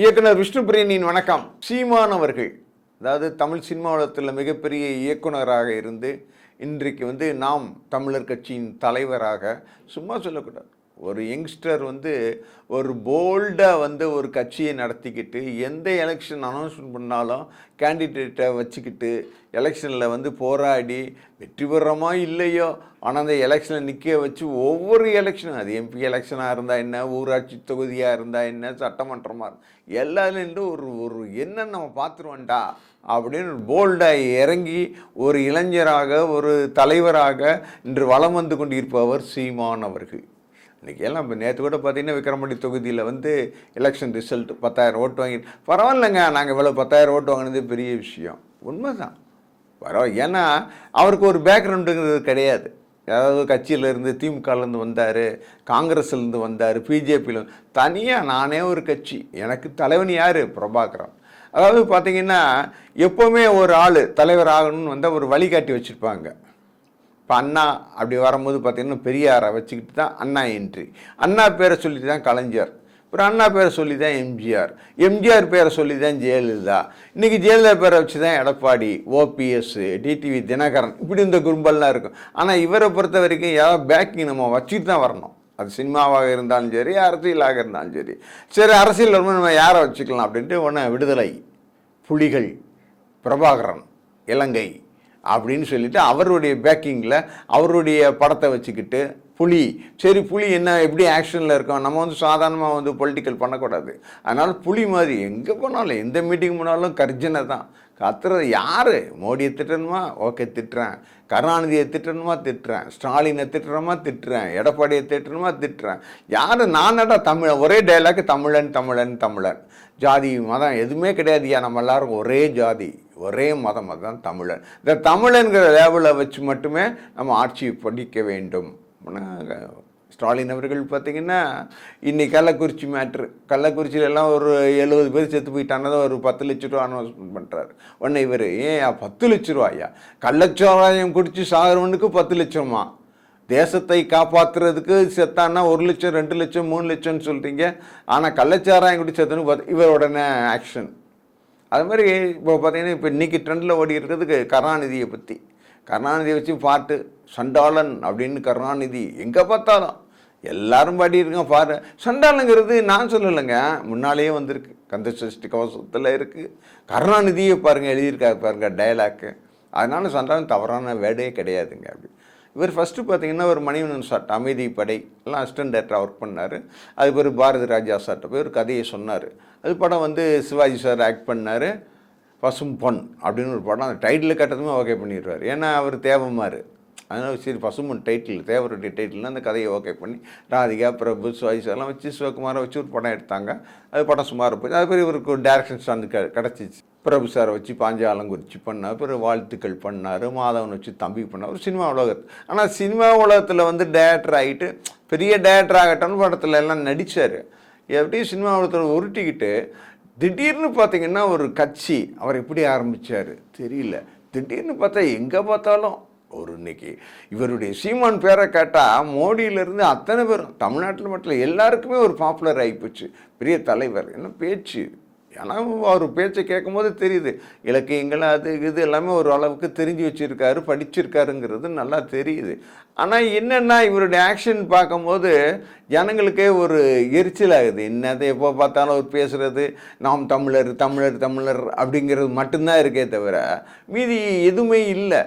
இயக்குனர் விஷ்ணு பிரியனின் வணக்கம். சீமான் அவர்கள் அதாவது தமிழ் சினிமா உலகத்தில் மிகப்பெரிய இயக்குனராக இருந்து இன்றைக்கு வந்து நாம் தமிழர் கட்சியின் தலைவராக சும்மா சொல்லக்கூடாது. ஒரு யங்ஸ்டர் வந்து ஒரு போல்டாக வந்து ஒரு கட்சியை நடத்திக்கிட்டு எந்த எலெக்ஷன் அனௌன்ஸ்மெண்ட் பண்ணாலும் கேண்டிடேட்டை வச்சுக்கிட்டு எலெக்ஷனில் வந்து போராடி வெற்றி பெறமா இல்லையோ? ஆனால் அந்த எலெக்ஷனில் நிற்க வச்சு ஒவ்வொரு எலெக்ஷனும் அது எம்பி எலெக்ஷனாக இருந்தால் என்ன ஊராட்சி தொகுதியாக இருந்தால் என்ன சட்டமன்றமாக எல்லாத்துலேருந்து ஒரு ஒரு என்ன நம்ம பார்த்துருவோண்டா அப்படின்னு போல்டாக இறங்கி ஒரு இளைஞராக ஒரு தலைவராக இன்று வலம் வந்து கொண்டிருப்பவர் சீமான் அவர்கள். இன்றைக்கி எல்லாம் இப்போ நேற்று கூட பார்த்தீங்கன்னா விக்ரமண்டி தொகுதியில் வந்து எலெக்ஷன் ரிசல்ட் பத்தாயிரம் ஓட்டு வாங்கி பரவாயில்லைங்க நாங்கள் இவ்வளோ பத்தாயிரம் ஓட்டு வாங்கினது பெரிய விஷயம். உண்மைதான். பரவாயில்ல ஏன்னா அவருக்கு ஒரு பேக்ரவுண்டுங்கிறது கிடையாது. ஏதாவது கட்சியிலேருந்து திமுகலேருந்து வந்தார் காங்கிரஸ்லேருந்து வந்தார் பிஜேபியில் தனியாக நானே ஒரு கட்சி. எனக்கு தலைவன் யார்? பிரபாகரன். அதாவது பார்த்தீங்கன்னா எப்போவுமே ஒரு ஆள் தலைவர் ஆகணும்னு வந்தால் ஒரு வழிகாட்டி வச்சுருப்பாங்க. இப்போ அண்ணா அப்படி வரும்போது பார்த்திங்கன்னா பெரியாரை வச்சுக்கிட்டு தான் அண்ணா என்ட்ரி அண்ணா பேரை சொல்லி தான் கலைஞர். அப்புறம் அண்ணா பேரை சொல்லி தான் எம்ஜிஆர். எம்ஜிஆர் பேரை சொல்லி தான் ஜெயலலிதா. இன்றைக்கி ஜெயலலிதா பேரை வச்சு தான் எடப்பாடி ஓபிஎஸ் டிடிவி தினகரன் இப்படி இந்த கும்பல்லாம் இருக்கும். ஆனால் இவரை பொறுத்த வரைக்கும் ஏதாவது பேக்கிங் நம்ம வச்சுட்டு தான் வரணும். அது சினிமாவாக இருந்தாலும் சரி அரசியலாக இருந்தாலும் சரி. சரி அரசியல் வரும்போது நம்ம யாரை வச்சுக்கலாம் அப்படின்ட்டு ஒன்று விடுதலை புலிகள் பிரபாகரன் இலங்கை. அப்படின்னு சொல்லிட்டு அவருடைய பேக்கிங்கில் அவருடைய படத்தை வச்சுக்கிட்டு புலி. சரி புலி என்ன எப்படி ஆக்ஷனில் இருக்கோம்? நம்ம வந்து சாதாரணமாக வந்து பொலிட்டிக்கல் பண்ணக்கூடாது. அதனால் புலி மாதிரி எங்கே போனாலும் எந்த மீட்டிங் போனாலும் கர்ஜனை தான். கத்துறது யார்? மோடியை திட்டணுமா? ஓகே திட்டுறேன். கருணாநிதியை திட்டணுமா? திட்டுறேன். ஸ்டாலினை திட்டுறமா? திட்டுறேன். எடப்பாடியை திட்டணுமா? திட்டுறேன். யார்? நானடா தமிழன். ஒரே டைலாக் தமிழன் தமிழன் தமிழன். ஜாதி மதம் எதுவுமே கிடையாதுயா நம்ம எல்லாரும் ஒரே ஜாதி. ஒரே மதம் அதுதான் தமிழன். இந்த தமிழன்கிற லேவலை வச்சு மட்டுமே நம்ம ஆட்சி படிக்க வேண்டும். ஸ்டாலின் அவர்கள் பார்த்தீங்கன்னா இன்னைக்கு கள்ளக்குறிச்சி மேட்ரு கள்ளக்குறிச்சியில எல்லாம் ஒரு எழுபது பேர் செத்து போயிட்டானதை ஒரு பத்து லட்ச ரூபா அனௌன்ஸ்மெண்ட் பண்ணுறாரு உடனே இவர் ஏன் பத்து லட்ச ரூபாயா கள்ளச்சாராயம் குடிச்சு சாகிறவனுக்கு பத்து லட்சமா? தேசத்தை காப்பாற்றுறதுக்கு செத்தான்னா ஒரு லட்சம் ரெண்டு லட்சம் மூணு லட்சம்னு சொல்கிறீங்க ஆனால் கள்ளச்சாராயம் குடி செத்துன்னு பார்த்து இவர் உடனே ஆக்ஷன் அது மாதிரி இப்போ பார்த்தீங்கன்னா இப்போ இன்றைக்கி ட்ரெண்டில் ஓடி இருக்கிறதுக்கு கருணாநிதியை பற்றி கருணாநிதியை வச்சு பாட்டு சண்டாளன் அப்படின்னு கருணாநிதி எங்கே பார்த்தாலும் எல்லாரும் பாடியிருக்கோம் பாரு சண்டாளங்கிறது நான் சொல்லலைங்க முன்னாலேயே வந்திருக்கு. கந்த சஷ்டி கவசத்தில் இருக்குது கருணாநிதியை பாருங்கள் எழுதியிருக்காரு பாருங்கள் டயலாக்கு அதனால சண்டாளன் தவறான வேடையே கிடையாதுங்க அப்படி. இவர் ஃபஸ்ட்டு பார்த்தீங்கன்னா ஒரு மணிவண்ணன் சாட் அமைதி படை எல்லாம் அசிஸ்டன்ட் டேரக்டராக ஒர்க் பண்ணார். அது பேர் பாரதி ராஜா சார்ட்ட போய் ஒரு கதையை சொன்னார். அது படம் வந்து சிவாஜி சார் ஆக்ட் பண்ணார். பசும் பொன் அப்படின்னு ஒரு படம். அந்த டைட்டில் கட்டதுமே ஓகே பண்ணிடுவார் ஏன்னா அவர் தேவமாரு. அதனால் சரி பசுமன் டைட்டில் தேவருடைய டைட்டில்னு அந்த கதையை ஓகே பண்ணி ராதிகா பிரபு சிவாஜி சார்லாம் வச்சு சிவகுமாரை வச்சு ஒரு படம் எடுத்தாங்க. அது படம் சுமார் போச்சு. அது பேர் இவருக்கு ஒரு டேரக்ஷன் சார்ந்து க கிடச்சிச்சு. பிரபு சாரை வச்சு பாஞ்சாலம் பண்ணார் பிறகு வாழ்த்துக்கள் பண்ணார் மாதவன் வச்சு தம்பி பண்ணார் ஒரு சினிமா உலகத்து. ஆனால் சினிமா உலகத்தில் வந்து டேரக்டர் ஆகிட்டு பெரிய டேரக்டர் ஆகட்டும்னு படத்தில் எல்லாம் நடித்தார் எப்படியும் சினிமா உலகத்தில் உருட்டிக்கிட்டு திடீர்னு பார்த்தீங்கன்னா ஒரு கட்சி அவர் எப்படி ஆரம்பித்தார் தெரியல. திடீர்னு பார்த்தா எங்கே பார்த்தாலும் ஒரு இன்னைக்கு இவருடைய சீமான் பேரை கேட்டால் மோடியிலேருந்து அத்தனை பேரும் தமிழ்நாட்டில் மட்டும் இல்லை எல்லாருக்குமே ஒரு பாப்புலர் ஆகிப்போச்சு பெரிய தலைவர் என்ன பேச்சு. ஏன்னா அவர் பேச்சை கேட்கும் போது தெரியுது. இலக்கியங்கள் அது இது எல்லாமே ஒரு அளவுக்கு தெரிஞ்சு வச்சுருக்காரு படிச்சிருக்காருங்கிறது நல்லா தெரியுது. ஆனால் என்னென்னா இவருடைய ஆக்ஷன் பார்க்கும்போது ஜனங்களுக்கே ஒரு எரிச்சல் ஆகுது என்னது எப்போ பார்த்தாலும் அவர் பேசுகிறது நாம் தமிழர் தமிழர் தமிழர் அப்படிங்கிறது மட்டும்தான் இருக்கே தவிர மீதி எதுவுமே இல்லை.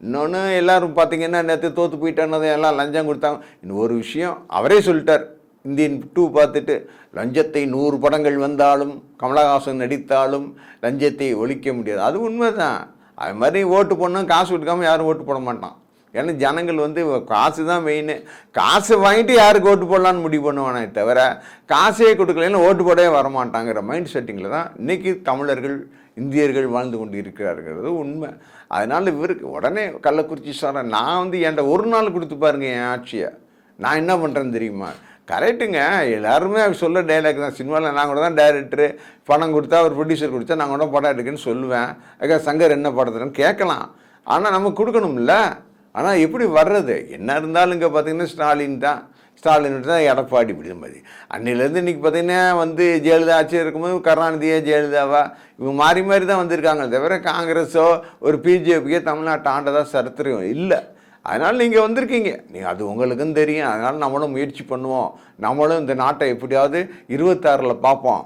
இன்னொன்று எல்லோரும் பார்த்தீங்கன்னா நேற்று தோற்று போயிட்டானதை எல்லாம் லஞ்சம் கொடுத்தாங்க. இன்னும் ஒரு விஷயம் அவரே சொல்லிட்டார். இந்தியன் டூ பார்த்துட்டு லஞ்சத்தை நூறு படங்கள் வந்தாலும் கமலஹாசன் நடித்தாலும் லஞ்சத்தை ஒழிக்க முடியாது. அது உண்மை தான் அது மாதிரி ஓட்டு போடணும் காசு கொடுக்காம யாரும் ஓட்டு போட மாட்டான். ஏன்னா ஜனங்கள் வந்து காசு தான் மெயின் காசு வாங்கிட்டு யாருக்கு ஓட்டு போடலான்னு முடிவு பண்ணுவானே தவிர காசே கொடுக்கலன்னு ஓட்டு போடவே வரமாட்டாங்கிற மைண்ட் செட்டிங்கில் தான் இன்றைக்கி தமிழர்கள் இந்தியர்கள் வாழ்ந்து கொண்டு இருக்கிறாருங்கிறது உண்மை. அதனால் இவருக்கு உடனே கள்ளக்குறிச்சி சாரை நான் வந்து என்கிட்ட ஒரு நாள் கொடுத்து பாருங்க என் ஆட்சியை. நான் என்ன பண்ணுறேன்னு தெரியுமா? கரெக்டுங்க எல்லாருமே சொல்ல டைலாக் தான். சினிமாவில் நான் கூட தான் டைரக்டரு பணம் கொடுத்தா ஒரு ப்ரொடியூசர் கொடுத்தா நான் கூட படம் எடுக்குன்னு சொல்லுவேன். அக்கா சங்கர் என்ன படத்துலன்னு கேட்கலாம். ஆனால் நம்ம கொடுக்கணும்ல. ஆனால் எப்படி வர்றது? என்ன இருந்தாலும் இங்கே பார்த்தீங்கன்னா ஸ்டாலின் தான். ஸ்டாலின் தான் எடப்பாடி இப்படி மாதிரி அன்னிலேருந்து இன்றைக்கி பார்த்தீங்கன்னா வந்து ஜெயலலிதா ஆட்சி இருக்கும்போது கருணாநிதியே ஜெயலலிதாவா? இவங்க மாறி மாறி தான் வந்திருக்காங்க தவிர காங்கிரஸோ ஒரு பிஜேபியோ தமிழ்நாட்டை ஆண்டதா சரித்திரம் இல்லை. அதனால் நீங்கள் வந்திருக்கீங்க. நீ அது உங்களுக்கும் தெரியும். அதனால் நம்மளும் முயற்சி பண்ணுவோம். நம்மளும் இந்த நாட்டை எப்படியாவது இருபத்தாறில் பார்ப்போம்.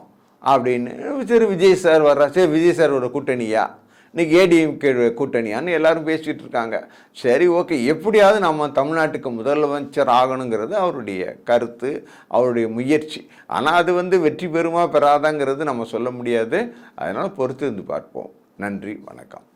அப்படின்னு சரி விஜய் சார் வர்ற சரி விஜய் சார் ஒரு கூட்டணியா? இன்றைக்கி ஏடிஎம்கே கூட்டணியான்னு எல்லாரும் பேசிகிட்டு இருக்காங்க. சரி ஓகே. எப்படியாவது நம்ம தமிழ்நாட்டுக்கு முதலமைச்சர் ஆகணுங்கிறது அவருடைய கருத்து அவருடைய முயற்சி. ஆனால் அது வந்து வெற்றி பெறுமா பெறாதாங்கிறது நம்ம சொல்ல முடியாது. அதனால் பொறுத்து இருந்து பார்ப்போம். நன்றி வணக்கம்.